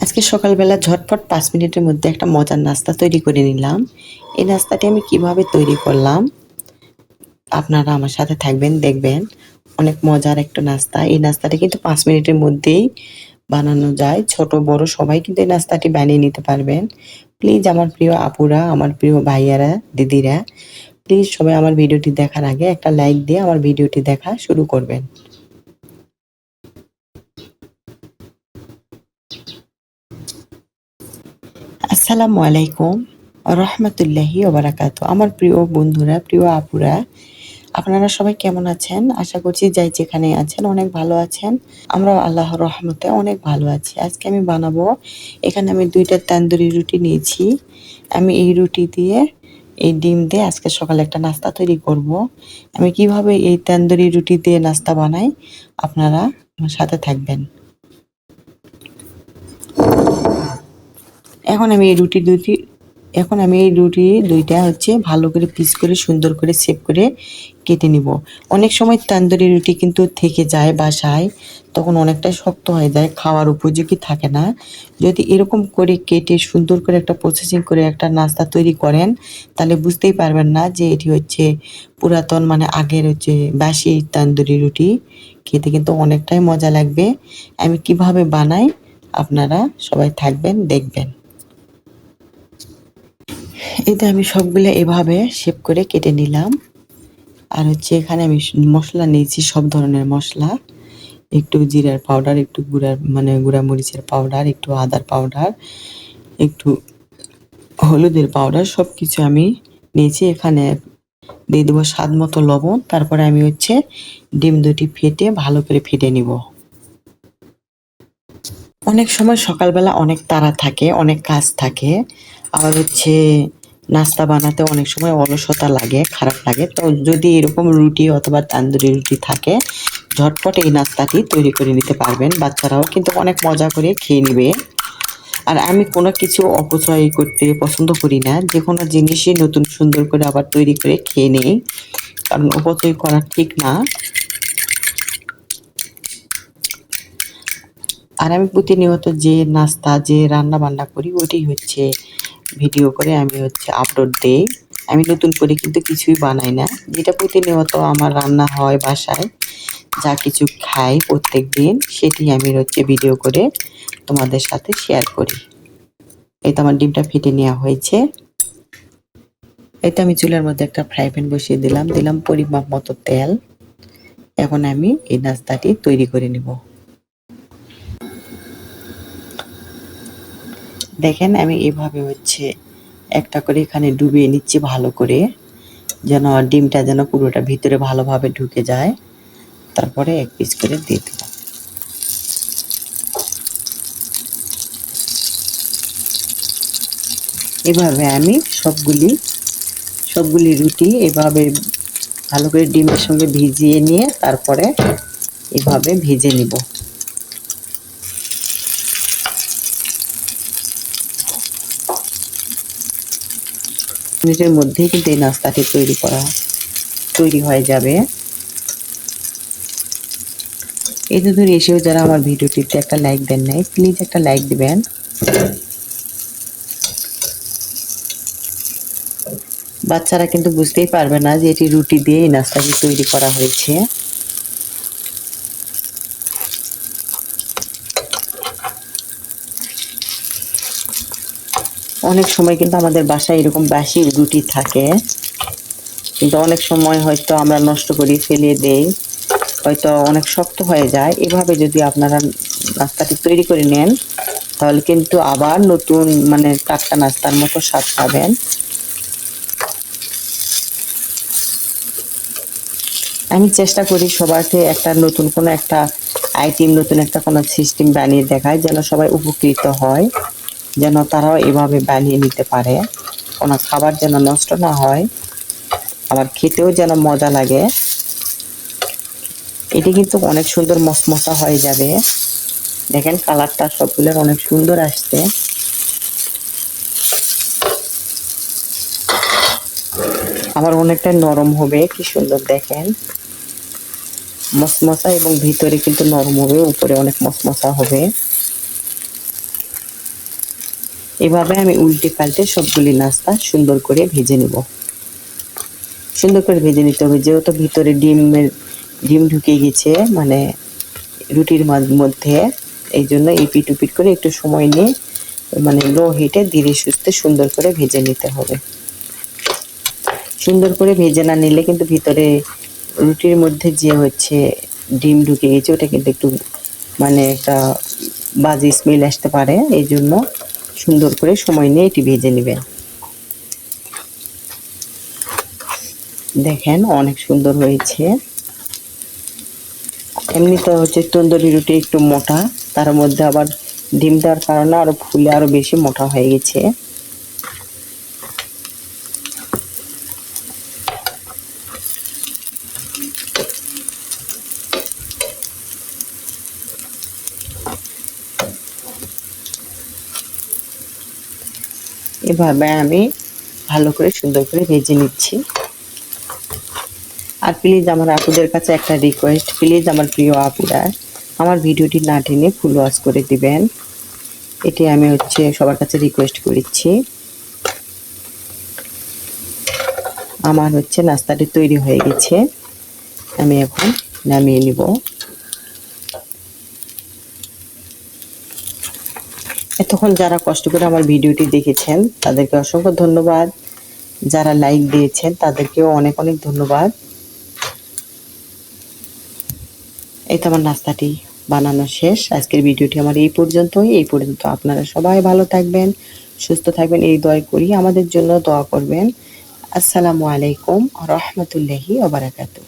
আজকে সকালবেলা ঝটপট পাঁচ মিনিটের মধ্যে একটা মজার নাস্তা তৈরি করে নিলাম। এই নাস্তাটি আমি কীভাবে তৈরি করলাম আপনারা আমার সাথে থাকবেন, দেখবেন। অনেক মজার একটা নাস্তা। এই নাস্তাটি কিন্তু পাঁচ মিনিটের মধ্যেই বানানো যায়। ছোট, বড় সবাই কিন্তু এই নাস্তাটি বানিয়ে নিতে পারবেন। প্লিজ আমার প্রিয় আপুরা, আমার প্রিয় ভাইয়ারা, দিদিরা, প্লিজ সবাই আমার ভিডিওটি দেখার আগে একটা লাইক দিয়ে আমার ভিডিওটি দেখা শুরু করবেন। আসসালামু আলাইকুম রহমতুল্লাহি ওবারাকাত আমার প্রিয় বন্ধুরা, প্রিয় আপুরা, আপনারা সবাই কেমন আছেন? আশা করছি যাই যেখানে আছেন অনেক ভালো আছেন। আমরা আল্লাহর রহমতে অনেক ভালো আছি। আজকে আমি বানাবো, এখানে আমি দুইটা তান্দুরি রুটি নিয়েছি। আমি এই রুটি দিয়ে, এই ডিম দিয়ে আজকে সকালে একটা নাস্তা তৈরি করব। আমি কীভাবে এই তান্দুরি রুটি দিয়ে নাস্তা বানাই, আপনারা আমার সাথে থাকবেন। এখন আমি এই রুটি দুটি, এখন আমি এই রুটি দুইটা হচ্ছে ভালো করে পিস করে সুন্দর করে সেভ করে কেটে নিব। অনেক সময় তান্দুরি রুটি কিন্তু থেকে যায় বাসায়, তখন অনেকটাই শক্ত হয়ে যায়, খাওয়ার উপযোগী থাকে না। যদি এরকম করে কেটে সুন্দর করে একটা প্রসেসিং করে একটা নাস্তা তৈরি করেন, তাহলে বুঝতেই পারবেন না যে এটি হচ্ছে পুরাতন মানে আগের হচ্ছে বাসি তান্দুরি রুটি। খেতে কিন্তু অনেকটাই মজা লাগবে। আমি কীভাবে বানাই, আপনারা সবাই থাকবেন, দেখবেন। এটা আমি সবগুলো এভাবে শেপ করে কেটে নিলাম। আর হচ্ছে এখানে আমি মশলা নিয়েছি, সব ধরনের মশলা। একটু জিরার পাউডার একটু গুঁড়ার মানে গুঁড়া মরিচের পাউডার একটু আদার পাউডার একটু হলুদের পাউডার সব কিছু আমি নিয়েছি। এখানে দিয়ে দেবো স্বাদ মতো লবণ, তারপরে আমি হচ্ছে ডিম দুটি ফেটে ভালো করে ফেটে নিব। অনেক সময় সকালবেলা অনেক তাড়া থাকে, অনেক কাজ থাকে। আবার হচ্ছে নাস্তা বানাতে অনেক সময় অলসতা লাগে, খারাপ লাগে। তো যদি এরকম রুটি অথবা তান্দুরি রুটি থাকে, ঝটপট এই নাস্তাটি তৈরি করে নিতে পারবেন। বাচ্চারাও কিন্তু অনেক মজা করে খেয়ে নেবে। আর আমি কোনো কিছু অপচয় করতে পছন্দ করি না। যে কোনো জিনিসই নতুন সুন্দর করে আবার তৈরি করে খেয়ে নেই। কারণ অপচয় করা ঠিক না। আর আমি প্রতিনিয়ত যে নাস্তা, যে রান্না বান্না করি ওটি হচ্ছে ভিডিও করে আমি হচ্ছে আপলোড দেই। আমি নতুন করে কিন্তু কিছুই বানাই না। যেটা প্রতিনিয়ত আমার রান্না হয় বাসায়, যা কিছু খাই প্রত্যেক দিন সেটি আমি হচ্ছে ভিডিও করে তোমাদের সাথে শেয়ার করি। এই তো আমার ডিমটা ফেটে নেওয়া হয়েছে। এই তো আমি চুলার মধ্যে একটা ফ্রাই প্যান বসিয়ে দিলাম। দিলাম পরিমাপ মতো তেল। এখন আমি এই নাস্তাটি তৈরি করে নিব। দেখেন, আমি এভাবে হচ্ছে একটা করে এখানে ডুবিয়ে নিচ্ছি ভালো করে, যেন ডিমটা যেন পুরোটা ভিতরে ভালোভাবে ঢুকে যায়। তারপরে এক পিস করে দিয়ে দেবো। এভাবে আমি সবগুলি সবগুলি রুটি এভাবে ভালো করে ডিমের সঙ্গে ভিজিয়ে নিয়ে তারপরে এভাবে ভেজে নিব। মিনিটের মধ্যেই কিন্তু এই নাস্তাটি তৈরি করা, তৈরি হয়ে যাবে। এই ধরে এসেও যারা আমার ভিডিওটিতে একটা লাইক দেন নাই প্লিজ একটা লাইক দিবেন। বাচ্চারা কিন্তু বুঝতেই পারবে না যে এটি রুটি দিয়ে এই নাস্তাটি তৈরি করা হয়েছে। অনেক সময় কিন্তু আমাদের বাসায় এরকম বাসি রুটি থাকে। কিন্তু অনেক সময় হয়তো আমরা নষ্ট করি ফেলিয়ে দেই, হয়তো অনেক শক্ত হয়ে যায়। এভাবে যদি আপনারা নাস্তাটি তৈরি করে নেন, তাহলে কিন্তু আবার নতুন মানে টাটকা নাস্তার মতো স্বাদ পাবেন। আমি চেষ্টা করি সবাইকে একটা নতুন কোনো একটা আইটেম নতুন একটা কোনো সিস্টেম বানিয়ে দেখায়, যেন সবাই উপকৃত হয়। যেন তারাও এভাবে বানিয়ে নিতে পারে। কোনো খাবার যেন নষ্ট না হয়, আবার খেতেও যেন মজা লাগে। এটি কিন্তু অনেক সুন্দর মশমশা হয়ে যাবে। দেখেন কালারটা সবগুলোর অনেক সুন্দর আসছে। আবার অনেকটা নরম হবে, কি সুন্দর দেখেন। মশমশা এবং ভিতরে কিন্তু নরম হবে, উপরে অনেক মশমশা হবে। এভাবে আমি উল্টে পাল্টে সবগুলি নাস্তা সুন্দর করে ভেজে নেব। সুন্দর করে ভেজে নিতে হবে, যেহেতু ভিতরে ডিমের, ডিম ঢুকে গেছে মানে রুটির মধ্যে, এই জন্য এই পিট উপিট করে একটু সময় নিয়ে মানে লো হিটে ধীরে সুস্থে সুন্দর করে ভেজে নিতে হবে। সুন্দর করে ভেজে না নিলে কিন্তু ভিতরে রুটির মধ্যে যে হচ্ছে ডিম ঢুকে গেছে, ওটা কিন্তু একটু মানে একটা বাজে স্মেল আসতে পারে, এই জন্য সুন্দর করে সময় নিয়ে এটি ভেজে নেবেন। দেখেন, অনেক সুন্দর হয়েছে। এমনি তো হচ্ছে তন্দুরি রুটি একটু মোটা, তার মধ্যে আবার ডিম দেওয়ার কারণে আরও ফুলে আরও বেশি মোটা হয়ে গেছে। এভাবে আমি ভালো করে সুন্দর করে ভেজে নিচ্ছি। আর প্লিজ আমার আপুদের কাছে একটা রিকোয়েস্ট প্লিজ আমার প্রিয় আপুরা, আমার ভিডিওটি না টেনে ফুল ওয়াশ করে দিবেন। এটি আমি হচ্ছে সবার কাছে রিকোয়েস্ট করেছি। আমার হচ্ছে নাস্তাটি তৈরি হয়ে গেছে। আমি এখন নামিয়ে নিব। এতক্ষণ যারা কষ্ট করে আমার ভিডিওটি দেখেছেন, তাদেরকে অসংখ্য ধন্যবাদ। যারা লাইক দিয়েছেন, তাদেরকেও অনেক অনেক ধন্যবাদ। এই তো আমার নাস্তাটি বানানো শেষ। আজকের ভিডিওটি আমার এই পর্যন্তই। এই পর্যন্ত আপনারা সবাই ভালো থাকবেন, সুস্থ থাকবেন, এই দয় করি। আমাদের জন্য দোয়া করবেন। আসসালামু আলাইকুম রহমতুল্লাহি ওবারাকাতু